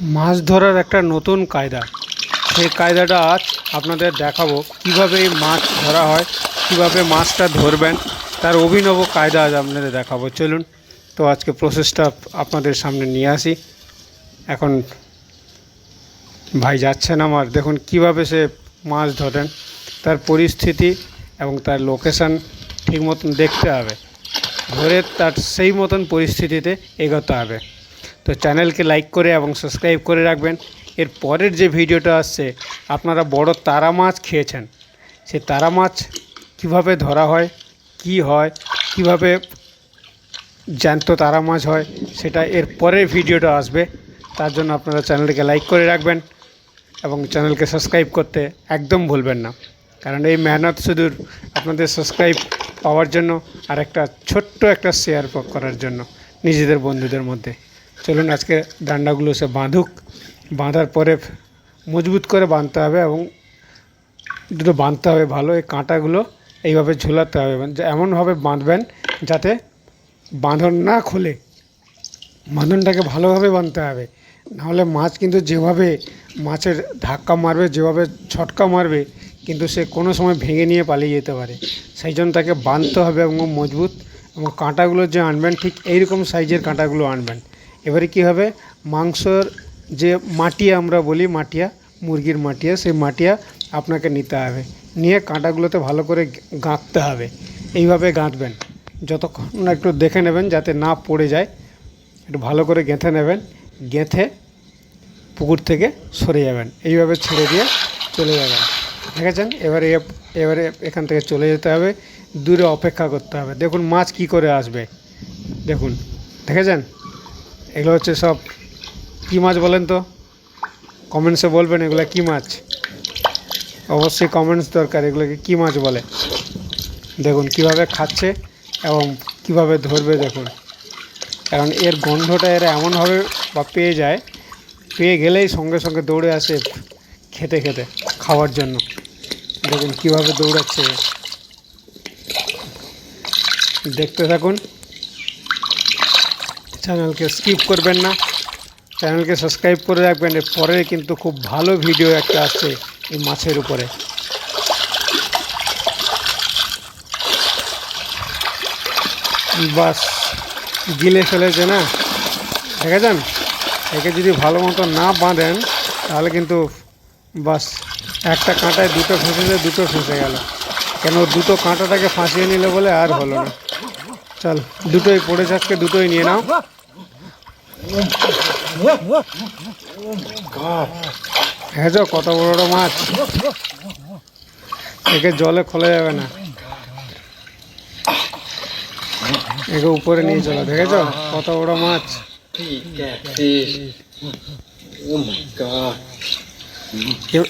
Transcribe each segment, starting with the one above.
মাছ ধরার একটা নতুন কায়দা। সেই কায়দাটা আজ আপনাদের দেখাবো। কীভাবে এই মাছ ধরা হয়, কীভাবে মাছটা ধরবেন, তার অভিনব কায়দা আজ আপনাদের দেখাবো। চলুন, তো আজকে প্রসেসটা আপনাদের সামনে নিয়ে আসি। এখন ভাই যাচ্ছেন আমার। দেখুন কীভাবে সে মাছ ধরেন, তার পরিস্থিতি এবং তার লোকেশান ঠিক মতন দেখতে হবে। ধরে তার সেই মতন পরিস্থিতিতে এগোতে হবে। তো চ্যানেলকে লাইক করে এবং সাবস্ক্রাইব করে রাখবেন। এর পরের যে ভিডিওটা আসছে, আপনারা বড় তারা মাছ খেয়েছেন। সে তারা মাছ কীভাবে ধরা হয়, কি হয়, কীভাবে জ্যান্ত তারা মাছ হয়, সেটা এর পরের ভিডিওটা আসবে। তার জন্য আপনারা চ্যানেলটিকে লাইক করে রাখবেন এবং চ্যানেলকে সাবস্ক্রাইব করতে একদম ভুলবেন না। কারণ এই মেহনত শুধু আপনাদের সাবস্ক্রাইব পাওয়ার জন্য আর একটা ছোট্ট একটা শেয়ার করার জন্য নিজেদের বন্ধুদের মধ্যে। চলুন আজকে ডান্ডাগুলো সে বাঁধুক। বাঁধার পরে মজবুত করে বাঁধতে হবে এবং দুটো বাঁধতে হবে ভালো, এই কাঁটাগুলো এইভাবে ঝোলাতে হবে। যে এমনভাবে বাঁধবেন যাতে বাঁধন না খুলে। বাঁধনটাকে ভালোভাবে বাঁধতে হবে। নাহলে মাছ কিন্তু যেভাবে মাছের ধাক্কা মারবে, যেভাবে ছটকা মারবে, কিন্তু সে কোনো সময় ভেঙে নিয়ে পালিয়ে যেতে পারে। সেই জন্য তাকে বাঁধতে হবে এবং মজবুত। এবং কাঁটাগুলো যে আনবেন, ঠিক এইরকম সাইজের কাঁটাগুলো আনবেন। এবারে কী হবে? মাংসর যে মাটিয়া আমরা বলি, মাটিয়া, মুরগির মাটিয়া, সেই মাটিয়া আপনাকে নিতে হবে। নিয়ে কাঁটাগুলোতে ভালো করে গাঁথতে হবে। এইভাবে গাঁথবেন যতক্ষণ একটু দেখে নেবেন যাতে না পড়ে যায়, একটু ভালো করে গেঁথে নেবেন। গেঁথে পুকুর থেকে সরে যাবেন। এইভাবে ছেড়ে দিয়ে চলে যাবেন। দেখেছেন? এবারে এবারে এখান থেকে চলে যেতে হবে। দূরে অপেক্ষা করতে হবে। দেখুন মাছ কি করে আসবে। দেখুন। দেখেছেন? এগুলো হচ্ছে সব কী মাছ বলেন তো? কমেন্টসে বলবেন এগুলো কী মাছ? অবশ্যই কমেন্টস দরকার, এগুলোকে কী মাছ বলে? দেখুন কীভাবে খাচ্ছে এবং কীভাবে ধরবে দেখুন। কারণ এর গন্ধটা এরা এমনভাবে বা পেয়ে যায়, পেয়ে গেলেই সঙ্গে সঙ্গে দৌড়ে আসে খেতে খেতে, খাওয়ার জন্য। দেখুন কীভাবে দৌড়াচ্ছে। দেখতে থাকুন। চ্যানেলকে স্কিপ করবেন না। চ্যানেলকে সাবস্ক্রাইব করে রাখবেন। পরে কিন্তু খুব ভালো ভিডিও একটা আসছে এই মাছের উপরে। বাস, গিলে ফেলেছে না? দেখেছেন? একে যদি ভালো মতো না বাঁধেন, তাহলে কিন্তু বাস, একটা কাঁটায় দুটো ফেঁসেছে, দুটো ফেঁসে গেল। কেন দুটো কাঁটাটাকে ফাঁসিয়ে নিলে বলে আর হলো না। চল, দুটোই পড়ে থাকতে দুটোই নিয়ে নাও। হ্যাঁ যো কত বড় বড় মাছ। একে জলে খোলা যাবে না। একে উপরে নিয়ে চলো দেখেছ কত বড় মাছ।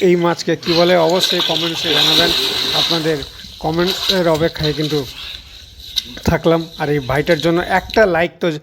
এই মাছকে কি বলে, অবশ্যই কমেন্টসে জানাবেন। আপনাদের কমেন্টসের অপেক্ষায় কিন্তু থাকলাম। আর এই ভাইটার জন্য একটা লাইক তো